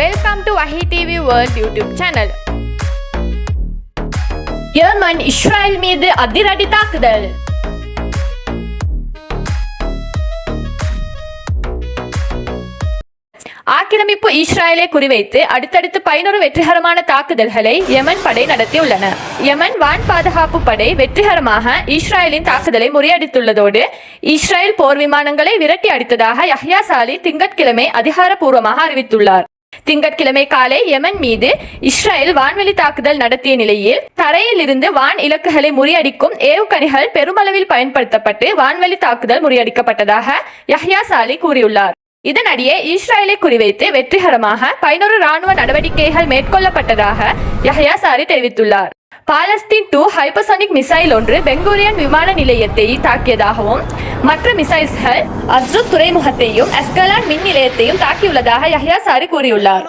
Welcome to Vahi TV world YouTube channel Yemen Israel மீது அதிரடி தாக்குதல். ஆக்கிரமிப்பு இஸ்ரேலை குறிவைத்து அடுத்தடுத்து பதினோரு வெற்றிகரமான தாக்குதல்களை யமன் படை நடத்தியுள்ளன. யமன் வான் பாதுகாப்பு படை வெற்றிகரமாக இஸ்ரேலின் தாக்குதலை முறியடித்துள்ளதோடு இஸ்ரேல் போர் விமானங்களை விரட்டி அடித்ததாக யஹ்யா சாலி திங்கட்கிழமை அதிகாரப்பூர்வமாக அறிவித்துள்ளார். திங்கட்கிழமை காலை யமன் மீது இஸ்ரேல் வான்வெளி தாக்குதல் நடத்திய நிலையில் தரையில் இருந்து வான் இலக்குகளை முறியடிக்கும் ஏவுகணைகள் பெருமளவில் பயன்படுத்தப்பட்டு வான்வெளி தாக்குதல் முறியடிக்கப்பட்டதாக யஹ்யா சாலி கூறியுள்ளார். இதனடியே இஸ்ரேலை குறிவைத்து வெற்றிகரமாக பதினோரு ராணுவ நடவடிக்கைகள் மேற்கொள்ளப்பட்டதாக யஹ்யா சாரி தெரிவித்துள்ளார். பாலஸ்தீன் டூ ஹைப்பர்சானிக் மிசைல் ஒன்று பெங்கூரியன் விமான நிலையத்தை தாக்கியதாகவும் மற்ற மிசைல்ஸ்கள் அஸ்ருத் துறைமுகத்தையும் அஸ்கலான் மின் நிலையத்தையும் தாக்கியுள்ளதாக யஹ்யா சாரி கூறியுள்ளார்.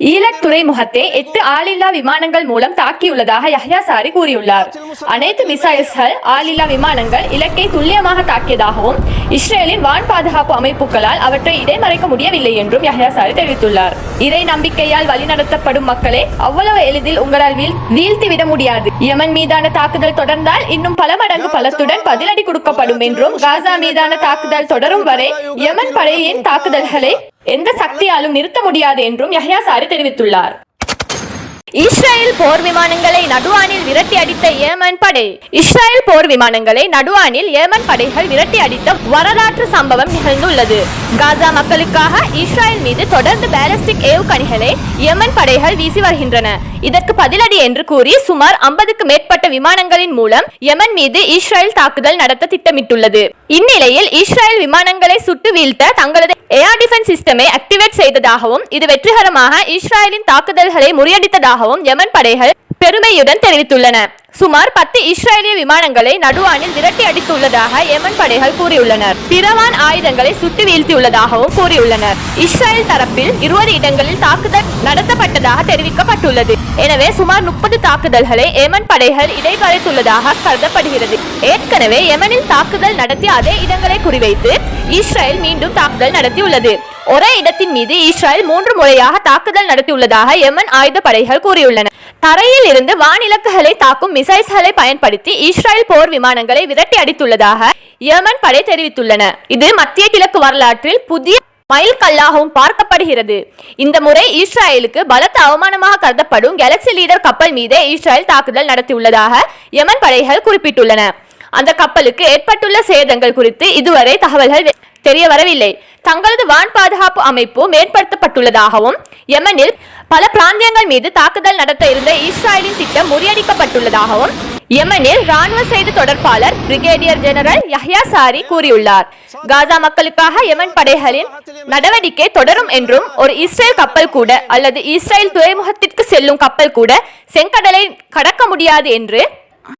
ஈலட் துறைமுகத்தை எட்டு ஆளில்லா விமானங்கள் மூலம் தாக்கியுள்ளதாக யஹ்யா சாரி கூறியுள்ளார். அனைத்து மிசைல்ஸ்கள் ஆளில்லா விமானங்கள் இலக்கை துல்லியமாக தாக்கியதாகவும் இஸ்ரேலின் வான் பாதுகாப்பு அமைப்புகளால் அவற்றை இடைமறைக்க முடியவில்லை என்றும் யஹ்யா சாரி தெரிவித்துள்ளார். இறை நம்பிக்கையால் வழிநடத்தப்படும் மக்களை அவ்வளவு எளிதில் உங்களால் வீழ் வீழ்த்தி விட முடியாது. யமன் மீதான தாக்குதல் தொடர்ந்தால் இன்னும் பல மடங்கு பலத்துடன் பதிலடி கொடுக்கப்படும் என்றும் காசா மீதான தாக்குதல் தொடரும் வரை யமன் படையின் தாக்குதல்களை எந்த சக்தியாலும் நிறுத்த முடியாது என்றும் யஹ்யா சாரி தெரிவித்துள்ளார். இஸ்ரேல் போர் விமானங்களை நடுவானில் விரட்டி அடித்த ஏமன் படை. இஸ்ரேல் போர் விமானங்களை நடுவானில் ஏமன் படைகள் விரட்டி அடித்த வரலாற்று சம்பவம் நிகழ்ந்துள்ளது. காசா மக்களுக்காக இஸ்ரேல் மீது தொடர்ந்து பேலஸ்டிக் ஏவுகணைகளை ஏமன் படைகள் வீசி வருகின்றன. இதற்கு பதிலடி என்று கூறி சுமார் ஐம்பதுக்கு மேற்பட்ட விமானங்களின் மூலம் யமன் மீது இஸ்ரேல் தாக்குதல் நடத்த திட்டமிட்டுள்ளது. இந்நிலையில் இஸ்ரேல் விமானங்களை சுட்டு வீழ்த்த தங்களது ஏர் டிஃபென்ஸ் சிஸ்டமை ஆக்டிவேட் செய்ததாகவும் இது வெற்றிகரமாக இஸ்ரேலின் தாக்குதல்களை முறியடித்ததாக முறியடித்ததாகவும் யமன் படைகள் பெருமையுடன் தெரிவித்துள்ளன. சுமார் பத்து இஸ்ரேலிய விமானங்களை நடுவானில் விரட்டி அடித்துள்ளதாக யமன் படைகள் கூறியுள்ளனர். பிறவான் ஆயுதங்களை சுட்டு வீழ்த்தியுள்ளதாகவும் கூறியுள்ளனர். இஸ்ரேல் தரப்பில் இருபது இடங்களில் தாக்குதல் நடத்தப்பட்டதாக தெரிவிக்கப்பட்டுள்ளது. எனவே சுமார் முப்பது தாக்குதல்களை யமன் படைகள் இடைவரைத்துள்ளதாக கருதப்படுகிறது. ஏற்கனவே யமனில் தாக்குதல் நடத்திய அதே இடங்களை குறிவைத்து இஸ்ரேல் மீண்டும் தாக்குதல் நடத்தியுள்ளது. ஒரே இடத்தின் மீது இஸ்ரேல் மூன்று முறையாக தாக்குதல் நடத்தியுள்ளதாக எமன் ஆயுத படைகள் கூறியுள்ளன. தரையில் இருந்து வானிலக்குகளை தாக்கும் மிசைல்ஸ்களை பயன்படுத்தி இஸ்ரேல் போர் விமானங்களை விரட்டி அடித்துள்ளதாக யமன் படை தெரிவித்துள்ளன. இது மத்திய கிழக்கு வரலாற்றில் புதிய மைல்கல்லாகவும் பார்க்கப்படுகிறது. இந்த முறை இஸ்ரேலுக்கு பலத்த அவமானமாக கருதப்படும் கேலக்சி லீடர் கப்பல் மீதே இஸ்ரேல் தாக்குதல் நடத்தியுள்ளதாக யமன் படைகள் குறிப்பிட்டுள்ளன. அந்த கப்பலுக்கு ஏற்பட்டுள்ள சேதங்கள் குறித்து இதுவரை தகவல்கள் தெரிய வரவில்லை தங்களது வான் பாதுகாப்பு அமைப்பு மேம்படுத்தப்பட்டுள்ளதாகவும் யமனில் பல பிராந்தியங்கள் மீது தாக்குதல் நடத்த இருந்த இஸ்ரேலின் திட்டம் முறியடிக்கப்பட்டுள்ளதாகவும் யமனில் ராணுவ செய்தி தொடர்பாளர் பிரிகேடியர் ஜெனரல் யஹ்யா சாரி கூறியுள்ளார். காசா மக்களுக்காக யமன் படைகளின் நடவடிக்கை தொடரும் என்றும் ஒரு இஸ்ரேல் கப்பல் கூட அல்லது இஸ்ரேல் துறைமுகத்திற்கு செல்லும் கப்பல் கூட செங்கடலை கடக்க முடியாது என்று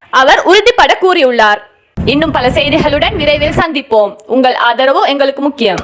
அவர் உறுதிப்பட கூறியுள்ளார். இன்னும் பல செய்திகளுடன் விரைவில் சந்திப்போம். உங்கள் ஆதரவு எங்களுக்கு முக்கியம்.